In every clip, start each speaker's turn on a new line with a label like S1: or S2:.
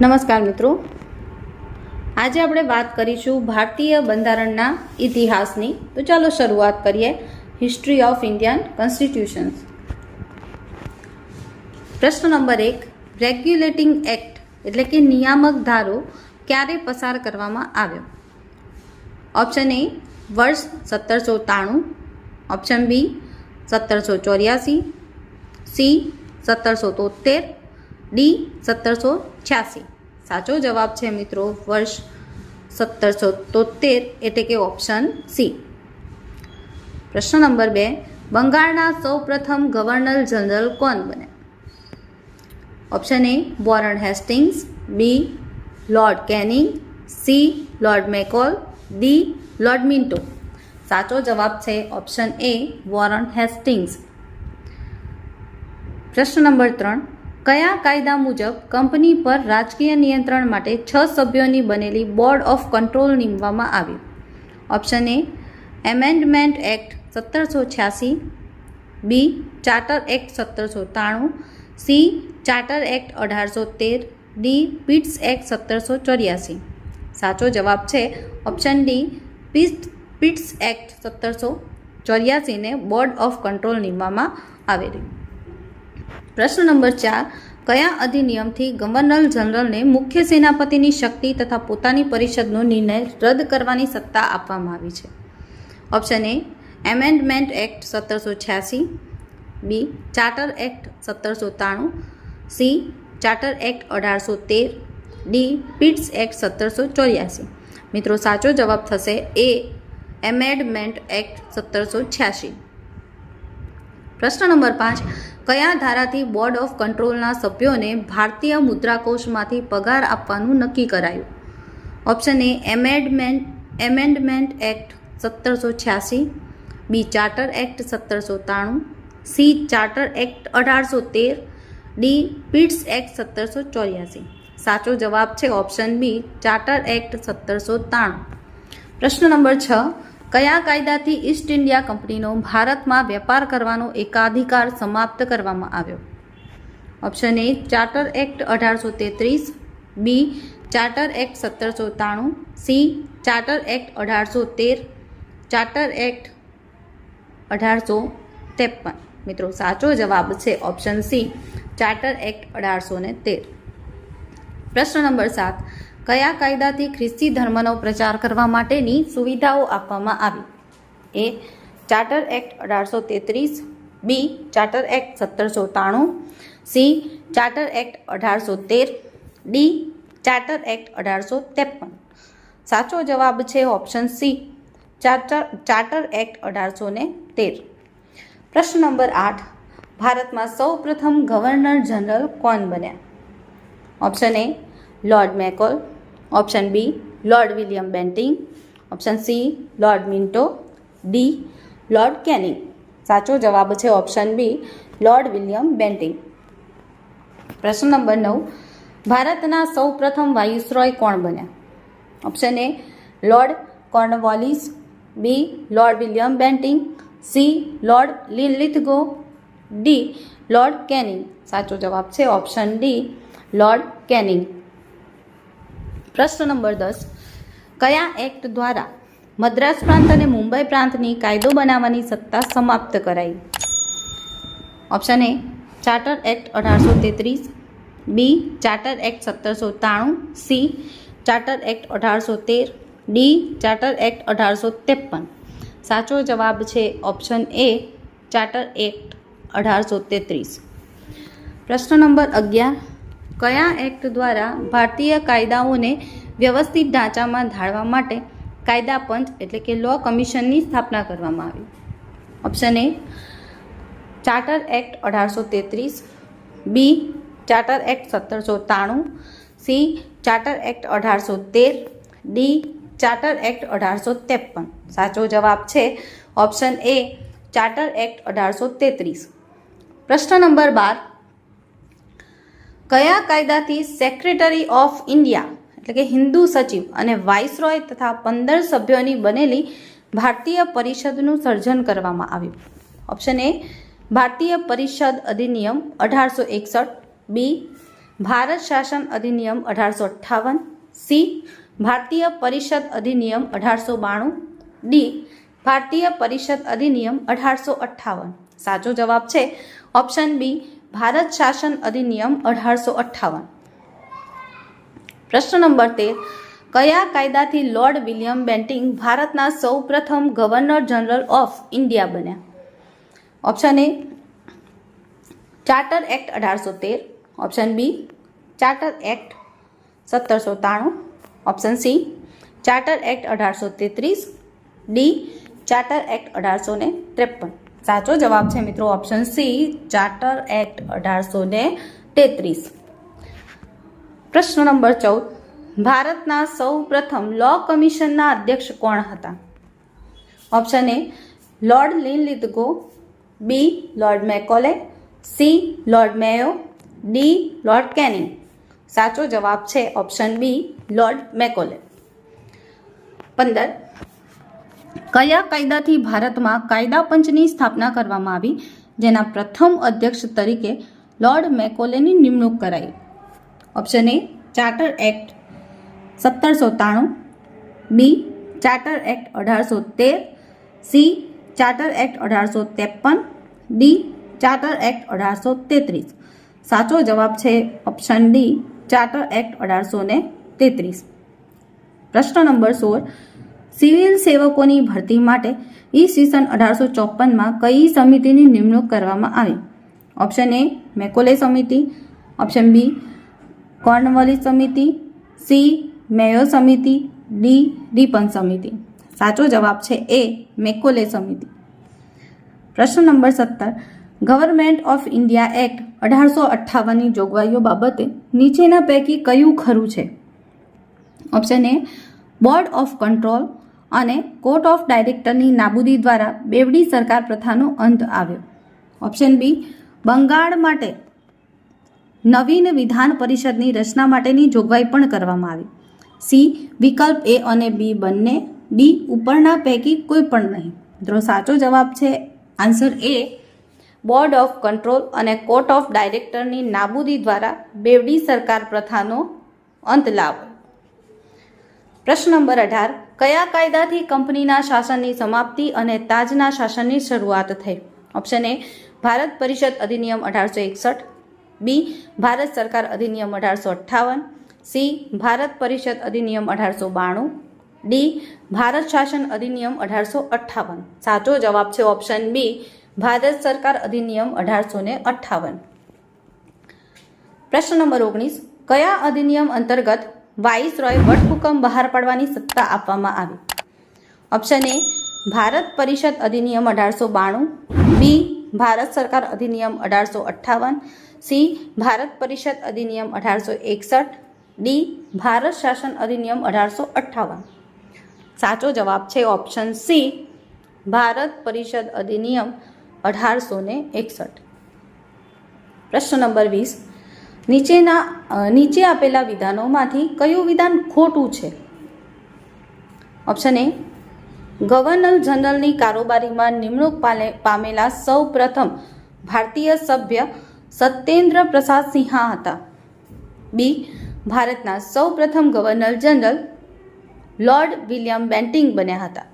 S1: નમસ્કાર મિત્રો. આજે આપણે વાત કરીશું ભારતીય બંધારણના ઇતિહાસની. તો ચાલો શરૂઆત કરીએ. હિસ્ટ્રી ઓફ ઇન્ડિયન કોન્સ્ટિટ્યુશન્સ પ્રશ્ન નંબર એક. રેગ્યુલેટિંગ એક્ટ એટલે કે નિયામક ધારો ક્યારે પસાર કરવામાં આવ્યો? ઓપ્શન એ વર્ષ સત્તરસો ત્રાણું ઓપ્શન બી સત્તરસો ચોર્યાસી. સી સત્તરસો તોતેર ડી સત્તરસો છ્યાસી. સાચો જવાબ છે મિત્રો, વર્ષ સત્તરસો તોતેર એટલે કે ઓપ્શન સી પ્રશ્ન નંબર બે, બંગાળના સૌપ્રથમ ગવર્નર જનરલ કોણ બને? Option A Warren Hastings B Lord Canning C Lord Macaulay D Lord Minto. સાચો જવાબ છે ઓપ્શન એ વોરન હેસ્ટિંગ્સ. પ્રશ્ન નંબર ત્રણ, કયા કાયદા મુજબ કંપની પર રાજકીય નિયંત્રણ માટે છ સભ્યોની બનેલી બોર્ડ ઓફ કંટ્રોલ નીમવામાં આવી? ઓપ્શન એ, એમેન્ડમેન્ટ એક્ટ સત્તરસો છ્યાસી, બી, ચાર્ટર એક્ટ સત્તરસો ત્રાણું, સી, ચાર્ટર એક્ટ અઢારસો તેર, ડી, પીટ્સ એક્ટ સત્તરસો ચોર્યાસી. સાચો જવાબ છે option D Pitt Pitt's act સત્તરસો ચોર્યાસીને બોર્ડ ઓફ કંટ્રોલ નીમવામાં આવેલી. પ્રશ્ન નંબર ચાર, કયા અધિનિયમથી ગવર્નર જનરલને મુખ્ય સેનાપતિની શક્તિ તથા પોતાની પરિષદનો નિર્ણય રદ કરવાની સત્તા આપવામાં આવી છે? ઓપ્શન એ, એમેન્ડમેન્ટ એક્ટ સત્તરસો છ્યાસી, બી, ચાર્ટર એક્ટ સત્તરસો ત્રાણું સી, ચાર્ટર એક્ટ અઢારસો તેર ડી પિટ્સ એક્ટ સત્તરસો ચોર્યાસી. મિત્રો, સાચો જવાબ થશે એ એમેન્ડમેન્ટ એક્ટ સત્તરસો છ્યાસી. પ્રશ્ન નંબર પાંચ, કયા ધારાથી બોર્ડ ઓફ કંટ્રોલના સભ્યોને ભારતીય મુદ્રાકોષમાંથી પગાર આપવાનું નક્કી કરાયું? Option A amendment amendment act સત્તરસો છ્યાસી, બી ચાર્ટર એક્ટ સત્તરસો ત્રાણું, સી ચાર્ટર એક્ટ અઢારસો તેર, ડી પિટ્સ એક્ટ સત્તરસો ચોર્યાસી. સાચો જવાબ છે ઓપ્શન બી, ચાર્ટર એક્ટ સત્તરસો ત્રાણું. પ્રશ્ન નંબર છ, કયા કાયદાથી ઈસ્ટ ઇન્ડિયા કંપનીનો ભારતમાં વેપાર કરવાનો એકાધિકાર સમાપ્ત કરવામાં આવ્યો? ઓપ્શન એ, ચાર્ટર એક્ટ અઢારસો તેત્રીસ, બી, ચાર્ટર એક્ટ સત્તરસો ત્રાણું, સી, ચાર્ટર એક્ટ અઢારસો તેર, ચાર્ટર એક્ટ અઢારસો ત્રેપન. મિત્રો, સાચો જવાબ છે ઓપ્શન સી, ચાર્ટર એક્ટ અઢારસો ને તેર. પ્રશ્ન નંબર સાત. કયા કાયદાથી ખ્રિસ્તી ધર્મનો પ્રચાર કરવા માટેની સુવિધાઓ આપવામાં આવી? એ, ચાર્ટર એક્ટ અઢારસો તેત્રીસ. બી, ચાર્ટર એક્ટ સત્તરસો ત્રાણું સી, ચાર્ટર એક્ટ અઢારસો તેર. ડી, ચાર્ટર એક્ટ અઢારસો ત્રેપન. સાચો જવાબ છે option C, charter charter act અઢારસો ને તેર. પ્રશ્ન નંબર આઠ. ભારતમાં સૌ પ્રથમ ગવર્નર જનરલ કોણ બન્યા? Option A Lord Macaulay option B Lord William Bentinck option C Lord Minto D Lord Canning સાચો જવાબ છે option B Lord William Bentinck પ્રશ્ન નંબર નવ, ભારતના સૌ પ્રથમ વાયુશ્રોય કોણ બન્યા? Option A Lord Cornwallis B Lord William Bentinck C Lord Linlithgow D Lord Canning સાચો જવાબ છે ઓપ્શન ડી લોર્ડ કેનિંગ પ્રશ્ન નંબર દસ. કયા એક્ટ દ્વારા મદ્રાસ પ્રાંત અને મુંબઈ પ્રાંતની કાયદો બનાવવાની સત્તા સમાપ્ત કરાઈ? ઓપ્શન એ, ચાર્ટર એક્ટ અઢારસો તેત્રીસ. બી, ચાર્ટર એક્ટ સત્તરસો ત્રાણું સી, ચાર્ટર એક્ટ અઢારસો તેર. ડી, ચાર્ટર એક્ટ અઢારસો ત્રેપન. સાચો જવાબ છે ઓપ્શન એ, ચાર્ટર એક્ટ અઢારસો તેત્રીસ. પ્રશ્ન નંબર અગિયાર. કયા એક્ટ દ્વારા ભારતીય કાયદાઓને વ્યવસ્થિત ઢાંચામાં ઢાળવા માટે કાયદા પંચ એટલે કે લો કમિશનની સ્થાપના કરવામાં આવી? ઓપ્શન એ ચાર્ટર એક્ટ અઢારસો તેત્રીસ. બી ચાર્ટર એક્ટ સત્તરસો ત્રાણું સી ચાર્ટર એક્ટ અઢારસો તેર. ડી ચાર્ટર એક્ટ અઢારસો ત્રેપન. સાચો જવાબ છે ઓપ્શન એ ચાર્ટર એક્ટ અઢારસો તેત્રીસ. પ્રશ્ન નંબર બાર કયા કાયદાથી સેક્રેટરી ઓફ ઇન્ડિયા એટલે કે હિન્દુ સચિવ અને વાઇસરોય તથા પંદર સભ્યોની બનેલી ભારતીય પરિષદનું સર્જન કરવામાં આવ્યું. ઓપ્શન એ ભારતીય પરિષદ અધિનિયમ અઢારસો એકસઠ. બી ભારત શાસન અધિનિયમ અઢારસો અઠ્ઠાવન. સી ભારતીય પરિષદ અધિનિયમ અઢારસો બાણું. ડી ભારતીય પરિષદ અધિનિયમ અઢારસો અઠ્ઠાવન. સાચો જવાબ છે ઓપ્શન બી ભારત શાસન અધિનિયમ અઢારસો અઠ્ઠાવન. પ્રશ્ન નંબર તેર. કયા કાયદાથી લોર્ડ વિલિયમ બેન્ટિંગ ભારતના સૌ પ્રથમ ગવર્નર જનરલ ઓફ ઇન્ડિયા બન્યા? ઓપ્શન એ, ચાર્ટર એક્ટ અઢારસો તેર. ઓપ્શન બી, ચાર્ટર એક્ટ સત્તરસો ત્રાણું. ઓપ્શન સી, ચાર્ટર એક્ટ અઢારસો તેત્રીસ. ડી, ચાર્ટર એક્ટ અઢારસો ને ત્રેપન. સાચો જવાબ છે મિત્રો ઓપ્શન સી ચાર્ટર એક્ટ અઢારસો ને તેત્રીસ. પ્રશ્ન નંબર ચૌદ. ભારતના સૌ પ્રથમ લો કમિશનના અધ્યક્ષ કોણ હતા? Option A lord Linlithgow B lord Macaulay C lord Mayo D lord Canning સાચો જવાબ છે ઓપ્શન બી લોર્ડ મેકોલે પંદર. કયા કાયદાથી ભારતમાં કાયદા પંચની સ્થાપના કરવામાં આવી? જેના પ્રથમ અધ્યક્ષ તરીકે લોર્ડ મેકોલેની નિમણૂક કરાઈ. ઓપ્શન એ, ચાર્ટર એક્ટ સત્તરસો ત્રાણું બી, ચાર્ટર એક્ટ અઢારસો તેર. સી, ચાર્ટર એક્ટ અઢારસો ત્રેપન. ડી, ચાર્ટર એક્ટ અઢારસો તેત્રીસ. સાચો જવાબ છે ઓપ્શન ડી, ચાર્ટર એક્ટ અઢારસો ને તેત્રીસ. પ્રશ્ન નંબર સોળ સિવિલ સેવકોની ભરતી માટે ઈસવીસન અઢારસો ચોપનમાં કઈ સમિતિની નિમણૂક કરવામાં આવી? ઓપ્શન એ, મેકોલે સમિતિ. ઓપ્શન બી, કોર્નવલી સમિતિ. સી, મેયો સમિતિ. ડી, રીપન સમિતિ. સાચો જવાબ છે એ, મેકોલે સમિતિ. પ્રશ્ન નંબર સત્તર. ગવર્મેન્ટ ઓફ ઇન્ડિયા એક્ટ અઢારસો અઠ્ઠાવનની જોગવાઈઓ બાબતે નીચેના પૈકી કયું ખરું છે? Option A, board of control. અને કોર્ટ ઓફ ડાયરેક્ટરની નાબૂદી દ્વારા બેવડી સરકાર પ્રથાનો અંત આવ્યો. ઓપ્શન બી, બંગાળ માટે નવીન વિધાન પરિષદની રચના માટેની જોગવાઈ પણ કરવામાં આવી. સી, વિકલ્પ એ અને બી બંને, ડી, ઉપરના પૈકી કોઈ પણ નહીં. મિત્રો સાચો જવાબ છે? Answer A, board of control અને કોર્ટ ઓફ ડાયરેક્ટરની નાબૂદી દ્વારા બેવડી સરકાર પ્રથાનો અંત લાવો પ્રશ્ન નંબર અઢાર કયા કાયદાથી કંપનીના શાસનની સમાપ્તિ અને તાજના શાસનની શરૂઆત થઈ? ઓપ્શન એ ભારત પરિષદ અધિનિયમ અઢારસો એકસઠ. બી ભારત સરકાર અધિનિયમ અઢારસો અઠ્ઠાવન. સી ભારત પરિષદ અધિનિયમ અઢારસો બાણું. ડી ભારત શાસન અધિનિયમ અઢારસો અઠ્ઠાવન. સાચો જવાબ છે ઓપ્શન બી ભારત સરકાર અધિનિયમ અઢારસો ને અઠ્ઠાવન. પ્રશ્ન નંબર ઓગણીસ, કયા અધિનિયમ અંતર્ગત વાઇસરોય વટહુકમ બહાર પાડવાની સત્તા આપવામાં આવી. ઓપ્શન એ ભારત પરિષદ અધિનિયમ અઢારસો બાણું. બી ભારત સરકાર અધિનિયમ અઢારસો અઠ્ઠાવન. સી ભારત પરિષદ અધિનિયમ અઢારસો એકસઠ. ડી ભારત શાસન અધિનિયમ અઢારસો અઠ્ઠાવન. સાચો જવાબ છે ઓપ્શન સી ભારત પરિષદ અધિનિયમ અઢારસો ને એકસઠ. પ્રશ્ન નંબર વીસ નીચેના નીચે આપેલા વિધાનોમાંથી કયું વિધાન ખોટું છે? ઓપ્શન એ, ગવર્નર જનરલની કારોબારીમાં નિમણૂક પામેલા સૌ પ્રથમ ભારતીય સભ્ય સત્યેન્દ્ર પ્રસાદ સિંહા હતા. બી, ભારતના સૌ પ્રથમ governor general lord William Bentinck બન્યા હતા.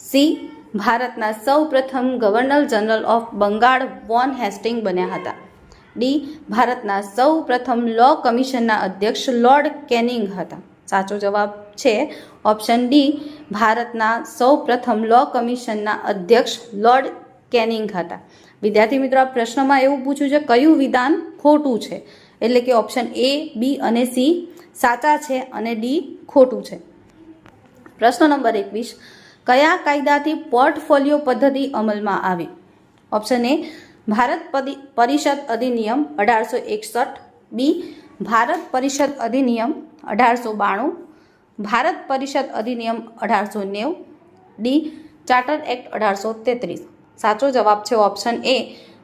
S1: સી, ભારતના સૌ પ્રથમ governor general of Bengal von Hastings બન્યા હતા. ડી ભારતના સૌ પ્રથમ લો કમિશનના અધ્યક્ષ લોર્ડ કેનિંગ હતા. સાચો જવાબ છે ઓપ્શન ડી ભારતના સૌ પ્રથમ લો કમિશનના અધ્યક્ષ લોર્ડ કેનિંગ હતા. વિદ્યાર્થી મિત્રો, આ પ્રશ્નમાં એવું પૂછ્યું છે, કયું વિધાન ખોટું છે? એટલે કે ઓપ્શન એ બી અને સી સાચા છે અને ડી ખોટું છે. પ્રશ્ન નંબર એકવીસ, કયા કાયદાથી પોર્ટફોલિયો પદ્ધતિ અમલમાં આવી? ઓપ્શન એ ભારત પરિષદ અધિનિયમ અઢારસો એકસઠ, બી, ભારત પરિષદ અધિનિયમ અઢારસો બાણું, ભારત પરિષદ અધિનિયમ અઢારસો નેવું, ડી, ચાર્ટર એક્ટ અઢારસો તેત્રીસ. સાચો જવાબ છે ઓપ્શન એ,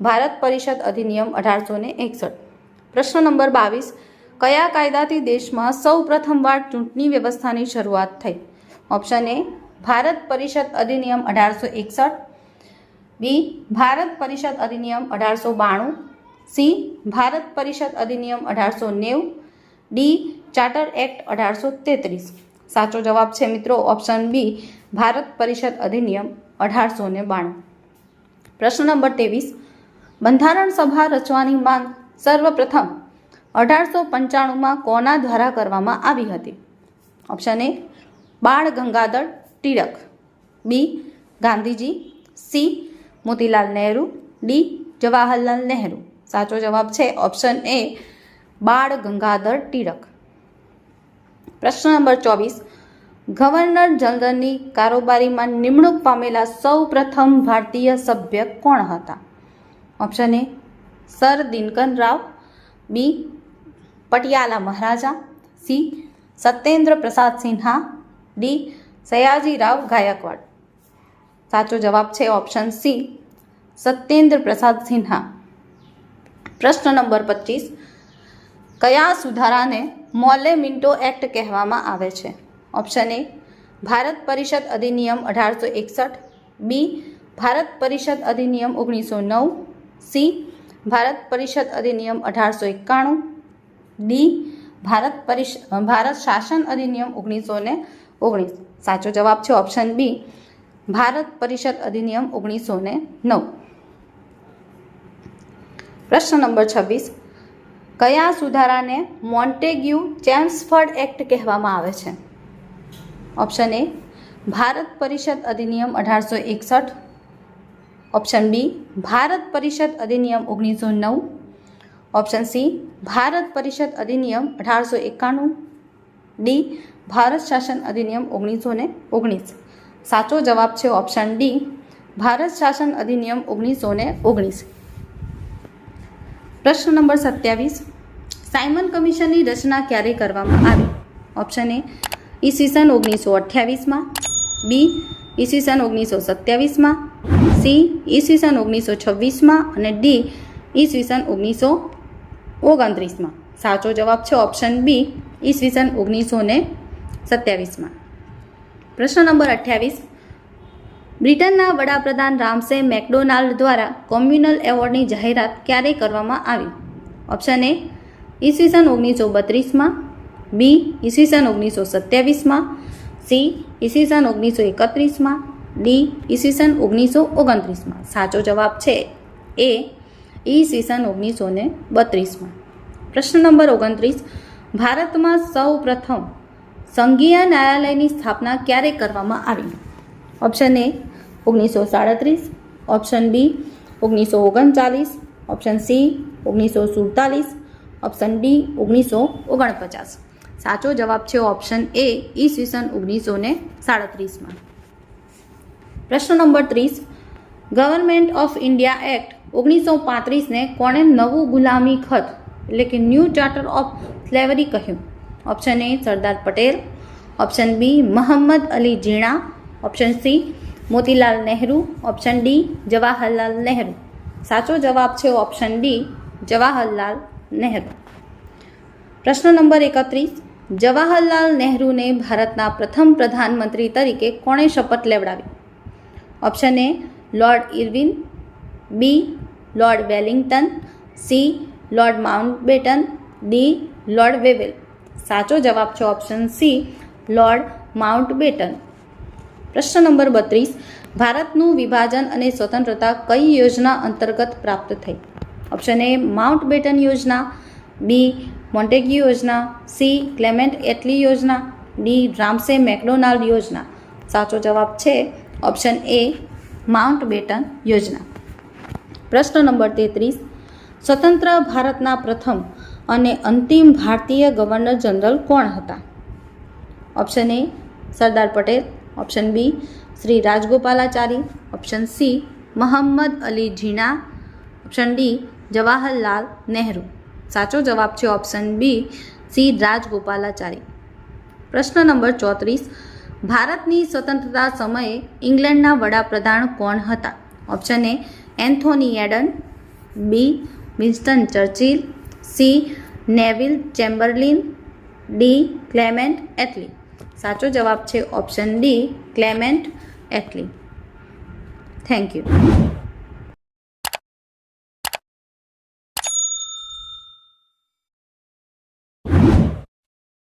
S1: ભારત પરિષદ અધિનિયમ અઢારસો ને એકસઠ. પ્રશ્ન નંબર બાવીસ, કયા કાયદાથી દેશમાં સૌ પ્રથમવાર ચૂંટણી વ્યવસ્થાની શરૂઆત થઈ? ઓપ્શન એ, ભારત પરિષદ અધિનિયમ અઢારસો એકસઠ બી, ભારત પરિષદ અધિનિયમ અઢારસો બાણું. સી, ભારત પરિષદ અધિનિયમ અઢારસો નેવું. ડી, ચાર્ટર એક્ટ અઢારસો તેત્રીસ. સાચો જવાબ છે મિત્રો ઓપ્શન બી, ભારત પરિષદ અધિનિયમ અઢારસો ને બાણું. પ્રશ્ન નંબર ત્રેવીસ. બંધારણ સભા રચવાની માંગ સર્વપ્રથમ અઢારસો પંચાણુંમાં કોના દ્વારા કરવામાં આવી હતી? Option A, Bal Gangadhar Tilak B, Gandhiji. C Motilal Nehru, D. Jawaharlal Nehru. સાચો જવાબ છે ઓપ્શન એ બાળ ગંગાધર ટિળક પ્રશ્ન નંબર ચોવીસ. ગવર્નર જનરલની કારોબારીમાં નિમણૂક પામેલા સૌ પ્રથમ ભારતીય સભ્ય કોણ હતા? Option A sir Dinkar Rao, B. Patiala Maharaja, C. Satyendra Prasad Sinha, D. Sayaji Rao Gaekwad. સાચો જવાબ છે ઓપ્શન સી સત્યેન્દ્ર પ્રસાદ સિન્હા. પ્રશ્ન નંબર પચીસ. કયા સુધારાને મોલે મિન્ટો એક્ટ કહેવામાં આવે છે? ઓપ્શન એ ભારત પરિષદ અધિનિયમ અઢારસો એકસઠ. બી ભારત પરિષદ અધિનિયમ ઓગણીસો નવ. સી ભારત પરિષદ અધિનિયમ અઢારસો એકાણું. ડી ભારત પરિષ, ભારત શાસન અધિનિયમ ઓગણીસો ને ઓગણીસ. સાચો જવાબ છે ઓપ્શન બી ભારત પરિષદ અધિનિયમ ઓગણીસો ને નવ. પ્રશ્ન નંબર છવ્વીસ. કયા સુધારાને મોન્ટેગ્યુ ચેમ્સફર્ડ એક્ટ કહેવામાં આવે છે? ઓપ્શન એ, ભારત પરિષદ અધિનિયમ અઢારસો એકસઠ. ઓપ્શન બી, ભારત પરિષદ અધિનિયમ ઓગણીસો નવ. ઓપ્શન સી, ભારત પરિષદ અધિનિયમ અઢારસો એકાણું. ડી, ભારત શાસન અધિનિયમ ઓગણીસો ને ઓગણીસ. સાચો જવાબ છે ઓપ્શન ડી ભારત શાસન અધિનિયમ ઓગણીસો ને ઓગણીસ. પ્રશ્ન નંબર સત્યાવીસ. સાયમન કમિશનની રચના ક્યારે કરવામાં આવી? ઓપ્શન એ ઈસવીસન ઓગણીસો અઠ્યાવીસમાં બી ઈસવીસન ઓગણીસો સત્યાવીસમાં સી ઈસવીસન ઓગણીસો છવ્વીસમાં અને ડી ઈસવીસન ઓગણીસો ઓગણત્રીસમાં સાચો જવાબ છે ઓપ્શન બી ઈસવીસન ઓગણીસો ને સત્યાવીસમાં પ્રશ્ન નંબર અઠ્યાવીસ. બ્રિટનના વડાપ્રધાન રામસે મેકડોનાલ્ડ દ્વારા કોમ્યુનલ એવોર્ડની જાહેરાત ક્યારે કરવામાં આવી? ઓપ્શન એ ઈસવીસન ઓગણીસો બત્રીસમાં, બી ઈસવીસન ઓગણીસો સત્યાવીસમાં, સી ઈસવીસન ઓગણીસો એકત્રીસમાં, ડી ઈસવીસન ઓગણીસો ઓગણત્રીસમાં. સાચો જવાબ છે એ ઈસવીસન ઓગણીસો ને બત્રીસમાં. પ્રશ્ન નંબર ઓગણત્રીસ, ભારતમાં સૌ પ્રથમ સંઘીય ન્યાયાલયની સ્થાપના ક્યારે કરવામાં આવી? ઓપ્શન એ ઓગણીસો સાડત્રીસ. ઓપ્શન બી ઓગણીસો ઓગણચાલીસ. ઓપ્શન સી ઓગણીસો સુડતાલીસ. ઓપ્શન ડી ઓગણીસો ઓગણપચાસ. સાચો જવાબ છે ઓપ્શન એ ઈસવીસન ઓગણીસો ને સાડત્રીસમાં. પ્રશ્ન નંબર ત્રીસ ગવર્મેન્ટ ઓફ ઇન્ડિયા એક્ટ ઓગણીસો પાંત્રીસને કોણે નવું ગુલામી ખત, એટલે કે ન્યૂ ચાર્ટર ઓફ સ્લેવરી કહ્યું? Option A Sardar Patel option B Mohammad Ali Jinnah option C Motilal Nehru option D Jawaharlal Nehru સાચો જવાબ છે ઓપ્શન ડી જવાહરલાલ નહેરુ પ્રશ્ન નંબર એકત્રીસ. જવાહરલાલ નહેરુને ભારતના પ્રથમ પ્રધાનમંત્રી તરીકે કોણે શપથ લેવડાવી? Option A lord Irwin B lord Wellington C lord Mountbatten D lord Wavell સાચો જવાબ છે ઓપ્શન સી લોર્ડ માઉન્ટબેટન પ્રશ્ન નંબર બત્રીસ, ભારતનું વિભાજન અને સ્વતંત્રતા કઈ યોજના અંતર્ગત પ્રાપ્ત થઈ? ઓપ્શન એ માઉન્ટ બેટન યોજના. બી મોન્ટેગ્યુ યોજના. સી ક્લેમેન્ટ એટલી યોજના. ડી રામસે મેકડોનાલ્ડ યોજના. સાચો જવાબ છે ઓપ્શન એ માઉન્ટ બેટન યોજના. પ્રશ્ન નંબર તેત્રીસ, સ્વતંત્ર ભારતના પ્રથમ અને અંતિમ ભારતીય ગવર્નર જનરલ કોણ હતા? Option A Sardar Patel. Option B Shri Rajagopalachari. Option C Mohammad Ali Jinnah option D Jawaharlal Nehru. સાચો જવાબ છે ઓપ્શન બી સી, રાજગોપાલાચારી. પ્રશ્ન નંબર ચોત્રીસ, ભારતની સ્વતંત્રતા સમયે ઇંગ્લેન્ડના વડાપ્રધાન કોણ હતા? Option A Anthony Eden. B Winston Churchill. C. Neville Chamberlain. D. Clement Attlee. સાચો જવાબ છે ઓપ્શન ડી ક્લેમેન્ટ એટલી થેન્ક યુ.